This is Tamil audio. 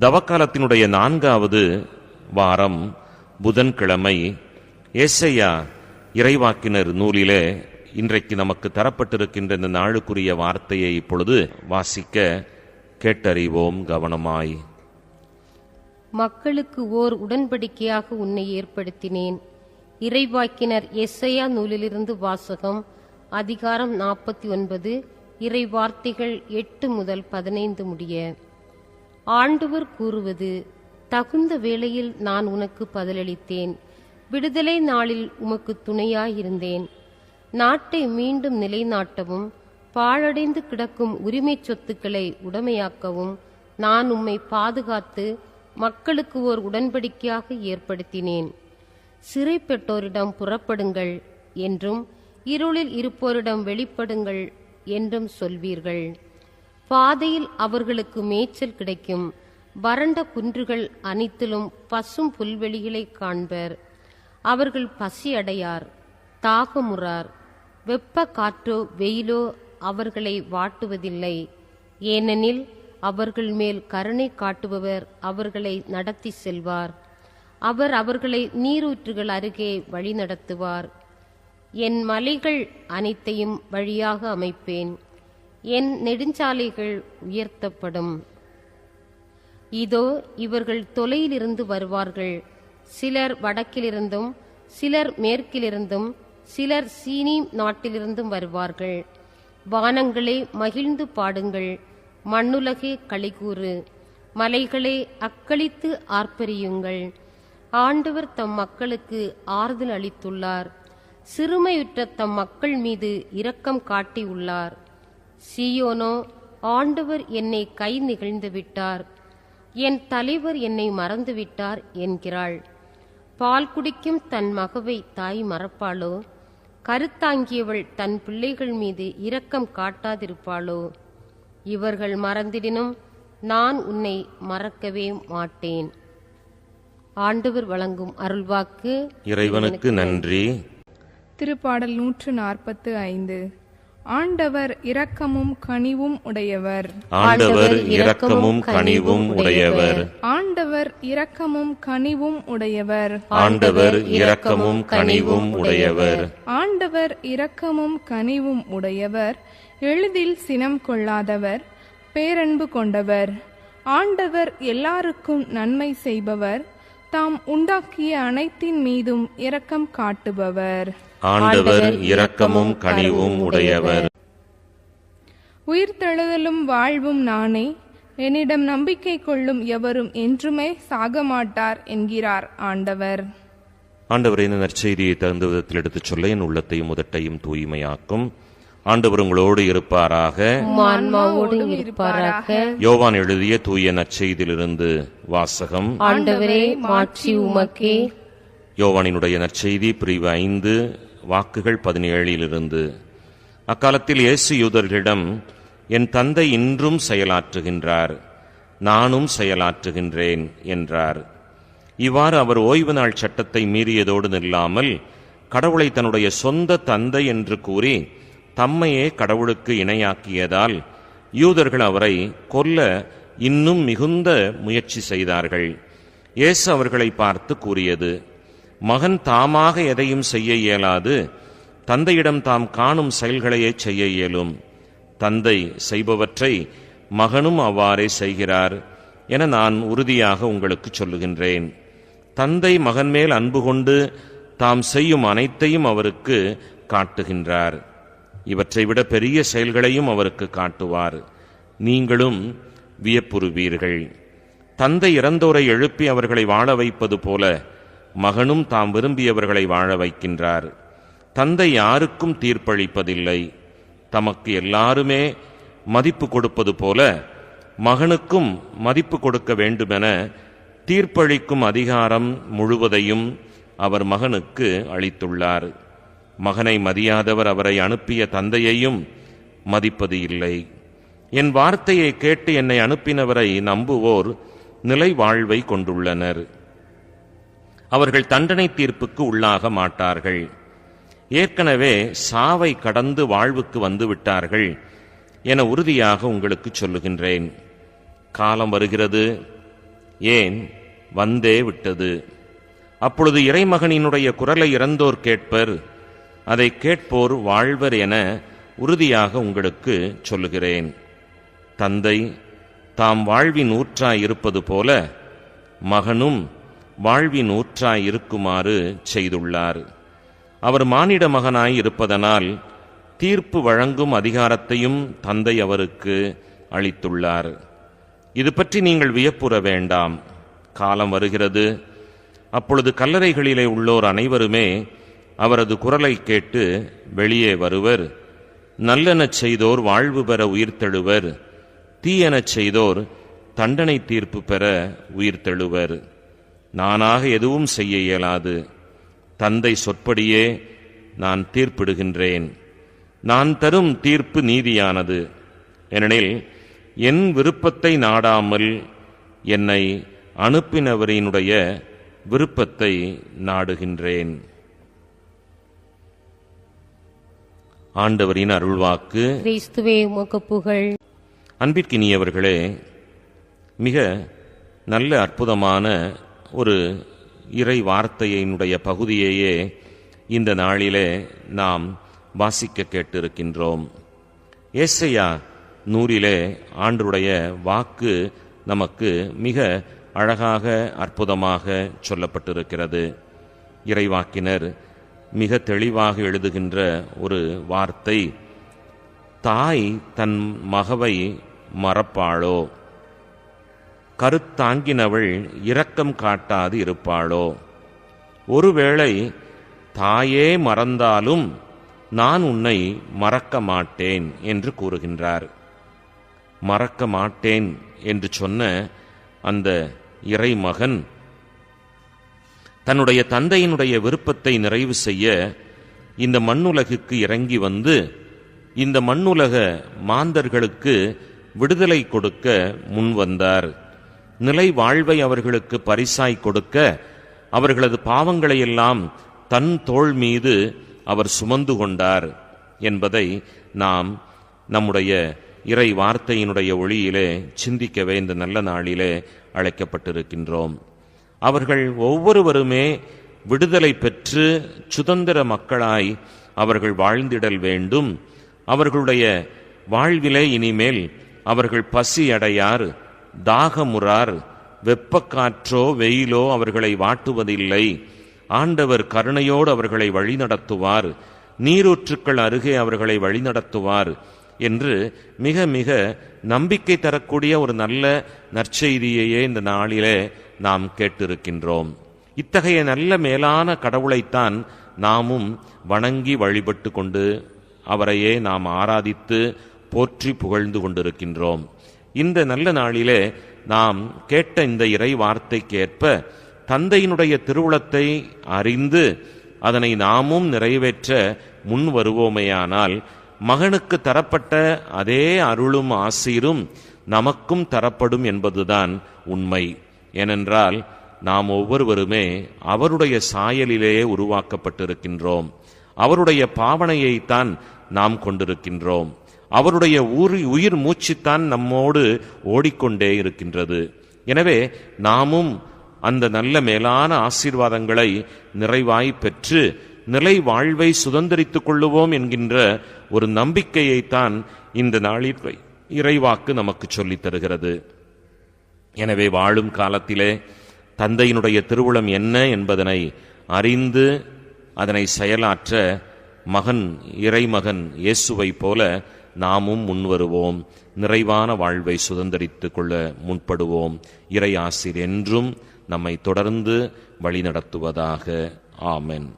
தவக்காலத்தினுடைய நான்காவது வாரம் புதன்கிழமை. ஏசையா இறைவாக்கினர் நூலிலே இன்றைக்கு நமக்கு தரப்பட்டிருக்கின்ற இந்த நாளுக்குரிய வார்த்தையை இப்பொழுது வாசிக்க கேட்டறிவோம் கவனமாய். மக்களுக்கு ஓர் உடன்படிக்கையாக உன்னை ஏற்படுத்தினேன். இறைவாக்கினர் எஸ்ஐயா நூலிலிருந்து வாசகம் அதிகாரம் நாற்பத்தி ஒன்பது இறை வார்த்தைகள் எட்டு முதல் பதினைந்து முடிய. ஆண்டவர் கூறுவது தகுந்த வேளையில் நான் உனக்கு பதிலளித்தேன். விடுதலை நாளில் உமக்கு துணையாயிருந்தேன். நாட்டை மீண்டும் நிலைநாட்டவும் பாழடைந்து கிடக்கும் உரிமைச் சொத்துக்களை உடைமையாக்கவும் நான் உம்மை பாதுகாத்து மக்களுக்கு ஓர் உடன்படிக்கையாக ஏற்படுத்தினேன். சிறை பெற்றோரிடம் புறப்படுங்கள் என்றும் இருளில் இருப்போரிடம் வெளிப்படுங்கள் என்றும் சொல்வீர்கள். பாதையில் அவர்களுக்கு மேய்ச்சல் கிடைக்கும். வறண்ட குன்றுகள் அனைத்திலும் பசும் புல்வெளிகளை காண்பர். அவர்கள் பசியடையார் தாகமுறார். வெப்ப காற்றோ வெயிலோ அவர்களை வாட்டுவதில்லை. ஏனெனில் அவர்கள் மேல் கருணை காட்டுபவர் அவர்களை நடத்தி செல்வார். அவர் அவர்களை நீரூற்றுகள் அருகே வழிநடத்துவார். என் மலைகள் அனைத்தையும் வழியாக அமைப்பேன். என் நெடுஞ்சாலைகள் உயர்த்தப்படும். இதோ இவர்கள் தொலையிலிருந்து வருவார்கள். சிலர் வடக்கிலிருந்தும் சிலர் மேற்கிலிருந்தும் சிலர் சீனி நாட்டிலிருந்தும் வருவார்கள். வானங்களே மகிழ்ந்து பாடுங்கள். மண்ணுலகே களிகூறு. மலைகளே அக்களித்து ஆர்ப்பரியுங்கள். ஆண்டவர் தம் மக்களுக்கு ஆறுதல் அளித்துள்ளார். சிறுமையுற்ற தம் மக்கள் மீது இரக்கம் காட்டியுள்ளார். சீயோனோ ஆண்டவர் என்னை கை நிகழ்ந்து விட்டார். என் தலைவர் என்னை மறந்துவிட்டார் என்கிறாள். பால் குடிக்கும் தன் மகவை தாய் மறப்பாளோ? கருத்தாங்கியவள் தன் பிள்ளைகள் மீது இரக்கம் காட்டாதிருப்பாளோ? இவர்கள் மறந்திடினும் நான் உன்னை மறக்கவே மாட்டேன். ஆண்டவர் வழங்கும் அருள்வாக்கு இறைவனுக்கு நன்றி. திருப்பாடல் நூற்று நாற்பத்து ஐந்து. ஆண்டவர் இரக்கமும் கனிவும் உடையவர். ஆண்டவர் இரக்கமும் கனிவும் உடையவர். ஆண்டவர் இரக்கமும் கனிவும் உடையவர். ஆண்டவர் இரக்கமும் கனிவும் உடையவர். ஆண்டவர் இரக்கமும் கனிவும் உடையவர். எளிதில் சினம் கொள்ளாதவர் பேரன்பு கொண்டவர். ஆண்டவர் எல்லாருக்கும் நன்மை செய்பவர். தாம் உண்டாக்கிய அனைத்தின் மீதும் இரக்கம் காட்டுபவர். ஆண்டவர் இரக்கமும் கனிவும் உடையவர். உயிர்த்தெழுதலும் வாழ்வும் நானே. என்னிடம் நம்பிக்கை கொள்ளும் எவரும் என்றுமே சாக மாட்டார் என்கிறார் ஆண்டவர். ஆண்டவர் இந்த நற்செய்தியை தகுந்த விதத்தில் எடுத்துச் சொல்ல என் உள்ளத்தையும் முதட்டையும் தூய்மையாக்கும். ஆண்டவர் உங்களோடு இருப்பாராக. யோவான் எழுதிய தூய நற்செய்தியிலிருந்து வாசகம். ஆண்டவரே மாட்சி உமக்கே. யோவானினுடைய நற்செய்தி பிரிவு ஐந்து வாக்குகள் பதினேழிலிருந்து. அக்காலத்தில் இயேசு யூதர்களிடம் என் தந்தை இன்றும் செயலாற்றுகின்றார் நானும் செயலாற்றுகின்றேன் என்றார். இவ்வாறு அவர் ஓய்வு நாள் சட்டத்தை மீறியதோடு நில்லாமல் கடவுளை தன்னுடைய சொந்த தந்தை என்று கூறி தம்மையே கடவுளுக்கு இணையாக்கியதால் யூதர்கள் அவரை கொல்ல இன்னும் மிகுந்த முயற்சி செய்தார்கள். இயேசு அவர்களை பார்த்து கூறியது மகன் தாமாக எதையும் செய்ய இயலாது. தந்தையிடம் தாம் காணும் செயல்களையே செய்ய இயலும். தந்தை செய்பவற்றை மகனும் அவ்வாறே செய்கிறார் என நான் உறுதியாக உங்களுக்கு சொல்லுகின்றேன். தந்தை மகன் மேல் அன்பு கொண்டு தாம் செய்யும் அனைத்தையும் அவருக்கு காட்டுகின்றார். இவற்றை விட பெரிய செயல்களையும் அவருக்கு காட்டுவார். நீங்களும் வியப்புறுவீர்கள். தந்தை இறந்தோரை எழுப்பி அவர்களை வாழ வைப்பது போல மகனும் தாம் விரும்பியவர்களை வாழ வைக்கின்றார். தந்தை யாருக்கும் தீர்ப்பளிப்பதில்லை. தமக்கு எல்லாருமே மதிப்பு கொடுப்பது போல மகனுக்கும் மதிப்பு கொடுக்க வேண்டுமென தீர்ப்பளிக்கும் அதிகாரம் முழுவதையும் அவர் மகனுக்கு அளித்துள்ளார். மகனை மதியாதவர் அவரை அனுப்பிய தந்தையையும் மதிப்பது இல்லை. என் வார்த்தையை கேட்டு என்னை அனுப்பினவரை நம்புவோர் நிலை வாழ்வை கொண்டுள்ளனர். அவர்கள் தண்டனை தீர்ப்புக்கு உள்ளாக மாட்டார்கள். ஏற்கனவே சாவை கடந்து வாழ்வுக்கு வந்து விட்டார்கள் என உறுதியாக உங்களுக்கு சொல்லுகின்றேன். காலம் வருகிறது. ஏன்? வந்தே விட்டது. அப்பொழுது இறைமகனினுடைய குரலை இறந்தோர் கேட்பர் அதை கேட்போர் வாழ்வர் என உறுதியாக உங்களுக்கு சொல்லுகிறேன். தந்தை தாம் வாழ்வின் ஊற்றாய் இருப்பது போல மகனும் வாழ்வின் ஊற்றாய் இருக்குமாறு செய்துள்ளார். அவர் மானிட மகனாய் இருப்பதனால் தீர்ப்பு வழங்கும் அதிகாரத்தையும் தந்தை அவருக்கு அளித்துள்ளார். இது பற்றி நீங்கள் வியப்புற வேண்டாம். காலம் வருகிறது. அப்பொழுது கல்லறைகளிலே உள்ளோர் அனைவருமே அவரது குரலை கேட்டு வெளியே வருவர். நல்லெனச் செய்தோர் வாழ்வு பெற உயிர்த்தெழுவர் தீயெனச் செய்தோர் தண்டனை தீர்ப்பு பெற உயிர்த்தெழுவர் நானாக எதுவும் செய்ய இயலாது. தந்தை சொற்படியே நான் தீர்ப்பிடுகின்றேன். நான் தரும் தீர்ப்பு நீதியானது. ஏனெனில் என் விருப்பத்தை நாடாமல் என்னை அனுப்பினவரினுடைய விருப்பத்தை நாடுகின்றேன். ஆண்டவரின் அருள்வாக்கு. புகழ். அன்பிற்கினியவர்களே மிக நல்ல அற்புதமான ஒரு இறை வார்த்தையினுடைய பகுதியையே இந்த நாளிலே நாம் வாசிக்க கேட்டிருக்கின்றோம். ஏசையா நூறிலே ஆண்டுடைய வாக்கு நமக்கு மிக அழகாக அற்புதமாக சொல்லப்பட்டிருக்கிறது. இறைவாக்கினர் மிக தெளிவாக எழுதுகின்ற ஒரு வார்த்தை தாய் தன் மகவை மறப்பாளோ? கருத்தாங்கினவள் இரக்கம் காட்டாது இருப்பாளோ? ஒருவேளை தாயே மறந்தாலும் நான் உன்னை மறக்க மாட்டேன் என்று கூறுகின்றார். மறக்க மாட்டேன் என்று சொன்ன அந்த இறைமகன் தன்னுடைய தந்தையினுடைய விருப்பத்தை நிறைவு செய்ய இந்த மண்ணுலகுக்கு இறங்கி வந்து இந்த மண்ணுலக மாந்தர்களுக்கு விடுதலை கொடுக்க முன்வந்தார். நிலை வாழ்வை அவர்களுக்கு பரிசாய் கொடுக்க அவர்களது பாவங்களையெல்லாம் தன் தோள் மீது அவர் சுமந்து கொண்டார் என்பதை நாம் நம்முடைய இறை வார்த்தையினுடைய ஒளியிலே சிந்திக்கவே இந்த நல்ல நாளிலே அழைக்கப்பட்டிருக்கின்றோம். அவர்கள் ஒவ்வொருவருமே விடுதலை பெற்று சுதந்திர மக்களாய் அவர்கள் வாழ்ந்திடல் வேண்டும். அவர்களுடைய வாழ்விலே இனிமேல் அவர்கள் பசி அடையார் தாகமுறார் வெப்பக்காற்றோ வெயிலோ அவர்களை வாட்டுவதில்லை. ஆண்டவர் கருணையோடு அவர்களை வழிநடத்துவார். நீரூற்றுக்கள் அருகே அவர்களை வழிநடத்துவார் என்று மிக மிக நம்பிக்கை தரக்கூடிய ஒரு நல்ல நற்செய்தியையே இந்த நாளிலே நாம் கேட்டிருக்கின்றோம். இத்தகைய நல்ல மேலான கடவுளைத்தான் நாமும் வணங்கி வழிபட்டு கொண்டு அவரையே நாம் ஆராதித்து போற்றி புகழ்ந்து கொண்டிருக்கின்றோம். இந்த நல்ல நாளிலே நாம் கேட்ட இந்த இறை வார்த்தைக்கேற்ப தந்தையினுடைய திருவுளத்தை அறிந்து அதனை நாமும் நிறைவேற்ற முன் வருவோமேயானால் மகனுக்கு தரப்பட்ட அதே அருளும் ஆசீரும் நமக்கும் தரப்படும் என்பதுதான் உண்மை. ஏனென்றால் நாம் ஒவ்வொருவருமே அவருடைய சாயலிலேயே உருவாக்கப்பட்டிருக்கின்றோம். அவருடைய பாவனையைத்தான் நாம் கொண்டிருக்கின்றோம். அவருடைய ஊர் உயிர் மூச்சுத்தான் நம்மோடு ஓடிக்கொண்டே இருக்கின்றது. எனவே நாமும் அந்த நல்ல மேலான ஆசீர்வாதங்களை நிறைவாய் பெற்று நிலை வாழ்வை சுதந்திரித்துக் கொள்ளுவோம் என்கின்ற ஒரு நம்பிக்கையைத்தான் இந்த நாளில் இறைவாக்கு நமக்கு சொல்லித் தருகிறது. எனவே வாழும் காலத்திலே தந்தையினுடைய திருவுளம் என்ன என்பதனை அறிந்து அதனை செயலாற்ற மகன் இறைமகன் இயேசுவைப் போல நாமும் முன்வருவோம். நிறைவான வாழ்வை சுதந்திரித்து கொள்ள முன்படுவோம் இறை ஆசிரியர் என்றும் நம்மை தொடர்ந்து வழிநடத்துவதாக. ஆமென்.